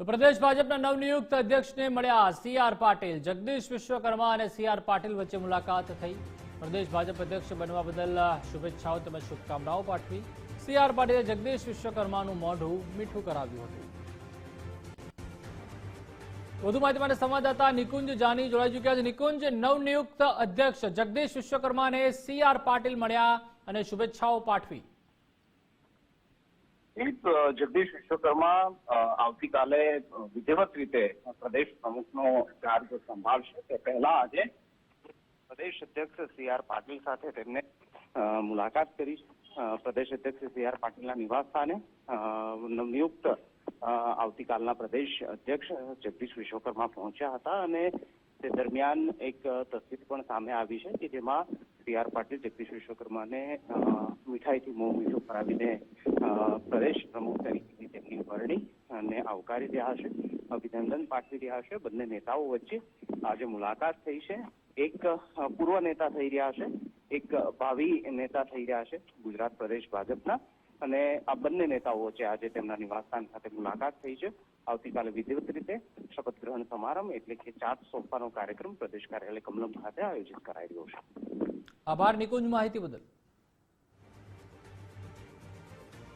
તો પ્રદેશ ભાજપના નવનિયુક્ત અધ્યક્ષને મળ્યા સી આર પાટીલ. જગદીશ વિશ્વકર્મા અને સી આર પાટીલ વચ્ચે મુલાકાત થઈ. પ્રદેશ ભાજપ અધ્યક્ષ બનવા બદલ શુભેચ્છાઓ તેમજ શુભકામનાઓ પાઠવી. સી આર પાટીલે જગદીશ વિશ્વકર્માનું મોઢું મીઠું કરાવ્યું હતું. વધુ માહિતી માટે સંવાદદાતા નિકુંજ જાની જોડાઈ ચુક્યા છે. નિકુંજ, નવનિયુક્ત અધ્યક્ષ જગદીશ વિશ્વકર્માને સી આર પાટીલ મળ્યા અને શુભેચ્છાઓ પાઠવી. જગદીશ વિશ્વકર્મા આવતીકાલે વિધિવત રીતે પ્રદેશ પ્રમુખનો ચાર્જ સંભાળશે. તે પહેલા આજે પ્રદેશ અધ્યક્ષ સી આર પાટીલ સાથે તેમને મુલાકાત કરી. પ્રદેશ અધ્યક્ષ સી આર પાટીલના નિવાસસ્થાને નવનિયુક્ત આવતીકાલના પ્રદેશ અધ્યક્ષ જગદીશ વિશ્વકર્મા પહોંચ્યા હતા અને તે દરમિયાન એક તસવીર પણ સામે આવી છે કે જેમાં સી આર પાટીલ, જગદીશ વિશ્વકર્માને મીઠાઈથી મોં મીઠું કરાવીને પ્રદેશ પ્રમુખ તરીકેની તેમની વરણી અને આવકારી રહ્યા છે. અભિનંદન પાઠવી રહ્યા છે. બંને નેતાઓ વચ્ચે આજે મુલાકાત થઈ છે. એક પૂર્વ નેતા થઈ રહ્યા છે. એક ભાવિ નેતા થઈ રહ્યા છે, ગુજરાત પ્રદેશ ભાજપના. અને આ બંને નેતાઓ વચ્ચે આજે તેમના નિવાસસ્થાન ખાતે મુલાકાત થઈ છે. આવતીકાલે વિધિવત રીતે શપથ ગ્રહણ સમારંભ એટલે કે ચાર્જ સોંપવાનો કાર્યક્રમ પ્રદેશ કાર્યાલય કમલમ ખાતે આયોજિત કરાઈ રહ્યો છે. આભાર નિકુંજ માહિતી બદલ